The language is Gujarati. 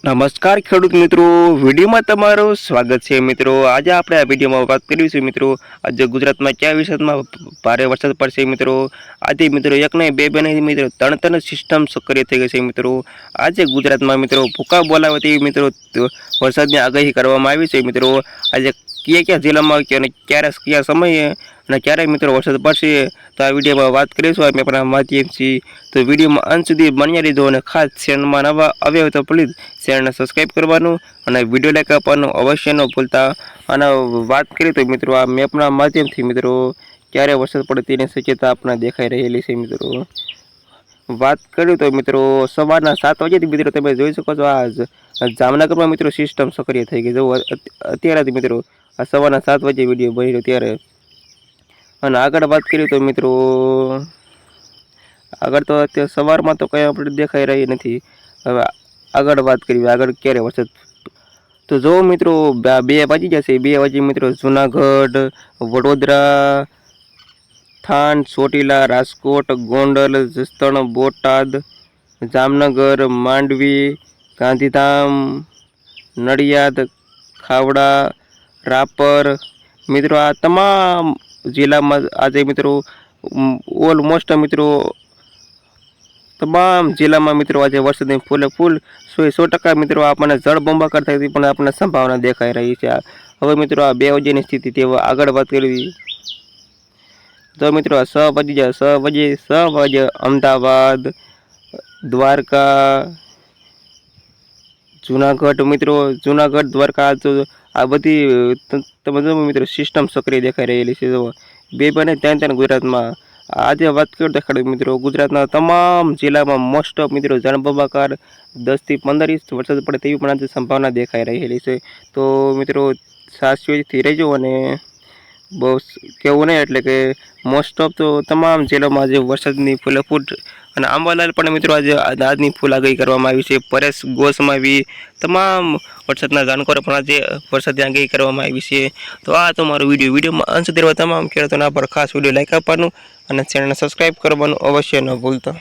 નમસ્કાર ખેડૂત મિત્રો. વિડીયોમાં તમારું સ્વાગત છે મિત્રો. આજે આપણે આ વિડીયોમાં વાત કરીશું મિત્રો. આજે ગુજરાતમાં કયા વિસ્તારમાં ભારે વરસાદ પડશે મિત્રો? આજે મિત્રો એક નહીં, બે બે નહીં મિત્રો ત્રણ ત્રણ સિસ્ટમ સક્રિય થઈ ગઈ છે મિત્રો. આજે ગુજરાતમાં મિત્રો ભૂકા બોલાવે તેવી મિત્રો વરસાદની આગાહી કરવામાં આવી છે મિત્રો. આજે કયા કયા જિલ્લામાં અને ક્યારે, કયા સમયે અને ક્યારેક મિત્રો વરસાદ પડશે તો આ વિડીયોમાં વાત કરીશું. અમે આપણા માધ્યમથી તો વિડીયોમાં અંત સુધી બન્યા લીધો અને ખાસ ચેનલમાં નવા આવ્યા તો પ્લીઝ ચેનલને સબસ્ક્રાઈબ કરવાનું અને વીડિયો લાઈક આપવાનું અવશ્ય ન ભૂલતા. અને વાત કરીએ તો મિત્રો આ મેપના માધ્યમથી મિત્રો ક્યારે વરસાદ પડે તેની શક્યતા આપણને દેખાઈ રહેલી છે મિત્રો. વાત કરું તો મિત્રો સવારના સાત વાગ્યાથી મિત્રો તમે જોઈ શકો છો આ જામનગરમાં મિત્રો સિસ્ટમ સક્રિય થઈ ગઈ જો અત- અત્યારે મિત્રો આ સવારના સાત વાગે વીડિયો બની રહ્યો ત્યારે અને આગળ વાત કરીએ તો મિત્રો, આગળ તો અત્યારે સવારમાં તો કંઈ આપણે દેખાઈ રહી નથી. હવે આગળ વાત કરીએ, આગળ ક્યારે વરસાદ તો જો મિત્રો, બે- વાજી જશે બે વાજી મિત્રો જુનાગઢ, વડોદરા થાન ચોટીલા, રાજકોટ, ગોંડલ, જસદણ, બોટાદ, જામનગર, માંડવી, ગાંધીધામ, નડિયાદ, ખાવડા, રાપર. મિત્રો આ તમામ જિલ્લામાં આજે મિત્રો ઓલમોસ્ટ મિત્રો, તમામ જિલ્લામાં મિત્રો આજે વરસાદની ફૂલે ફૂલ. સો સો ટકા મિત્રો આપણને જળબંબાકાર થતી પણ આપણને સંભાવના દેખાઈ રહી છે. હવે મિત્રો આ બે વાગ્યાની સ્થિતિ તે આગળ વાત કરી તો મિત્રો છ જાય સ વાગે સ વાગે અમદાવાદ, દ્વારકા જુનાગઢ મિત્રો, જુનાગઢ દ્વારકા આ બધી તમે જો મિત્રો સિસ્ટમ સક્રિય દેખાઈ રહેલી છે જો બે બને ત્યાં ત્યાં ગુજરાતમાં. આજે વાત કરું તો મિત્રો, ગુજરાતના તમામ જિલ્લામાં મોસ્ટ ઓફ મિત્રો જળબંબાકાર દસથી પંદર ઇંચ વરસાદ પડે તેવી પણ આજે સંભાવના દેખાઈ રહેલી છે. તો મિત્રો સાચવીથી રહેજો અને બહુ કહેવું નહીં, એટલે કે મોસ્ટ ઓફ તો તમામ જિલ્લામાં આજે વરસાદની ફૂલફૂટ અને આંબાલાલ પણ મિત્રો આજે દાદની ફૂલ આગાહી કરવામાં આવી છે. પરેશ ગોસમાવી તમામ વરસાદના જાણકારો પણ આજે વરસાદની આગાહી કરવામાં આવી છે. તો આ તો મારો વીડિયો. વિડીયોમાં અંશ દેવા તમામ ખેડૂતોના પર ખાસ વીડિયો લાઈક આપવાનું અને ચેનલને સબસ્ક્રાઈબ કરવાનું અવશ્ય ન ભૂલતા.